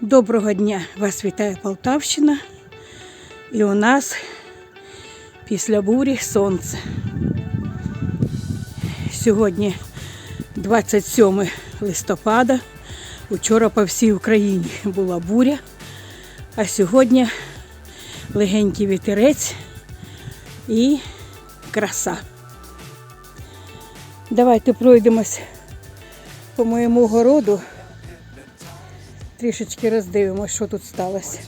Доброго дня! Вас вітає Полтавщина. І у нас після бурі сонце. Сьогодні 27 листопада. Учора по всій Україні була буря, а сьогодні легенький вітерець і краса. Давайте пройдемось по моєму городу. Трішечки роздивимось, що тут сталося.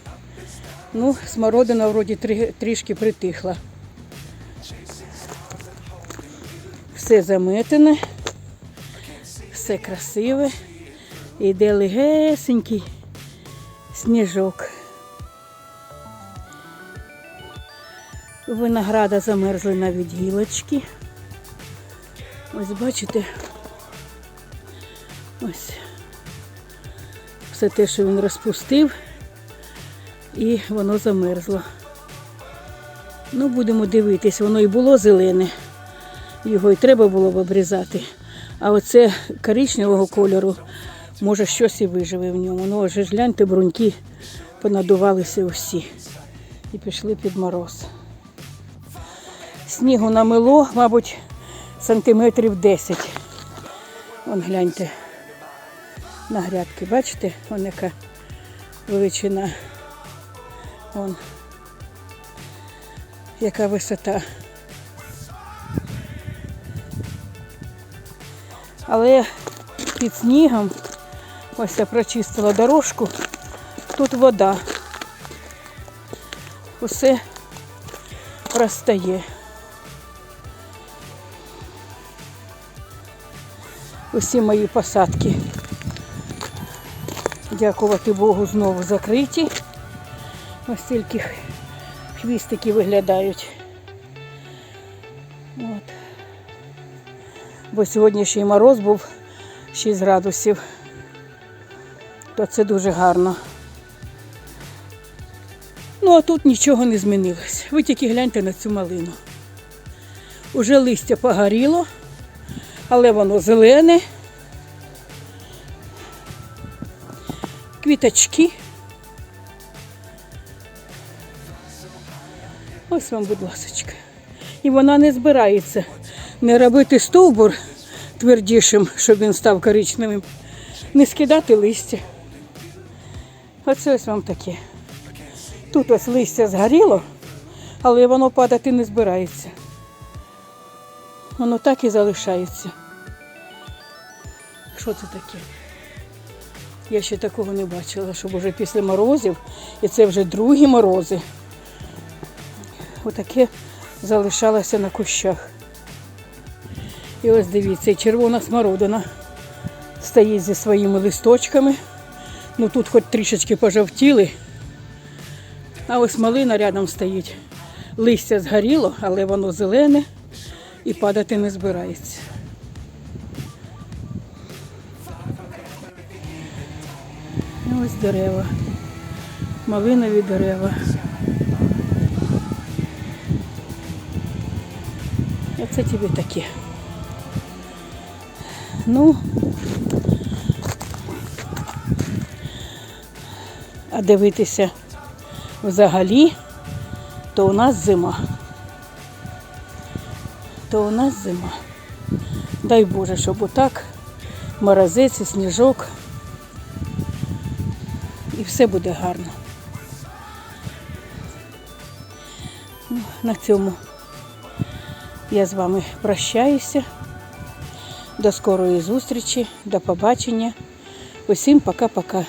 Ну, смородина вроді трішки притихла. Все заметене, все красиве. Іде легесенький сніжок. Винограда замерзли навіть гілочки. Ось бачите. Ось все те, що він розпустив, і воно замерзло. Ну, будемо дивитись, воно і було зелене, його і треба було б обрізати. А оце коричневого кольору, може щось і виживе в ньому. Ну, ось гляньте, бруньки понадувалися усі і пішли під мороз. Снігу намило, мабуть, сантиметрів 10. Вон гляньте на грядки. Бачите, вон яка величина. Вон яка висота. Але під снігом, ось я прочистила дорожку, тут вода. Усе простає. Усі мої посадки дякувати Богу, знову закриті. Ось тільки хвістики виглядають. От. Бо сьогоднішній мороз був 6 градусів, то це дуже гарно. Ну, а тут нічого не змінилось. Ви тільки гляньте на цю малину. Уже листя погоріло, але воно зелене. Квіточки. Ось вам, будь ласочка. І вона не збирається не робити стовбур твердішим, щоб він став коричневим, не скидати листя. Оце ось вам таке. Тут ось листя згоріло, але воно падати не збирається. Воно так і залишається. Що це таке? Я ще такого не бачила, щоб уже після морозів, і це вже другі морози. Отаке залишалося на кущах. І ось дивіться, червона смородина стоїть зі своїми листочками. Ну тут хоч трішечки пожовтіли. А ось малина рядом стоїть. Листя згоріло, але воно зелене і падати не збирається. І ось дерева. Малинові дерева. Оце тобі таке. Ну, а дивитися взагалі, то у нас зима. То у нас зима. Дай Боже, щоб отак морозець і сніжок і все буде гарно. Ну, На цьому я з вами прощаюся. До скорої зустрічі, до побачення. Усім пока-пока.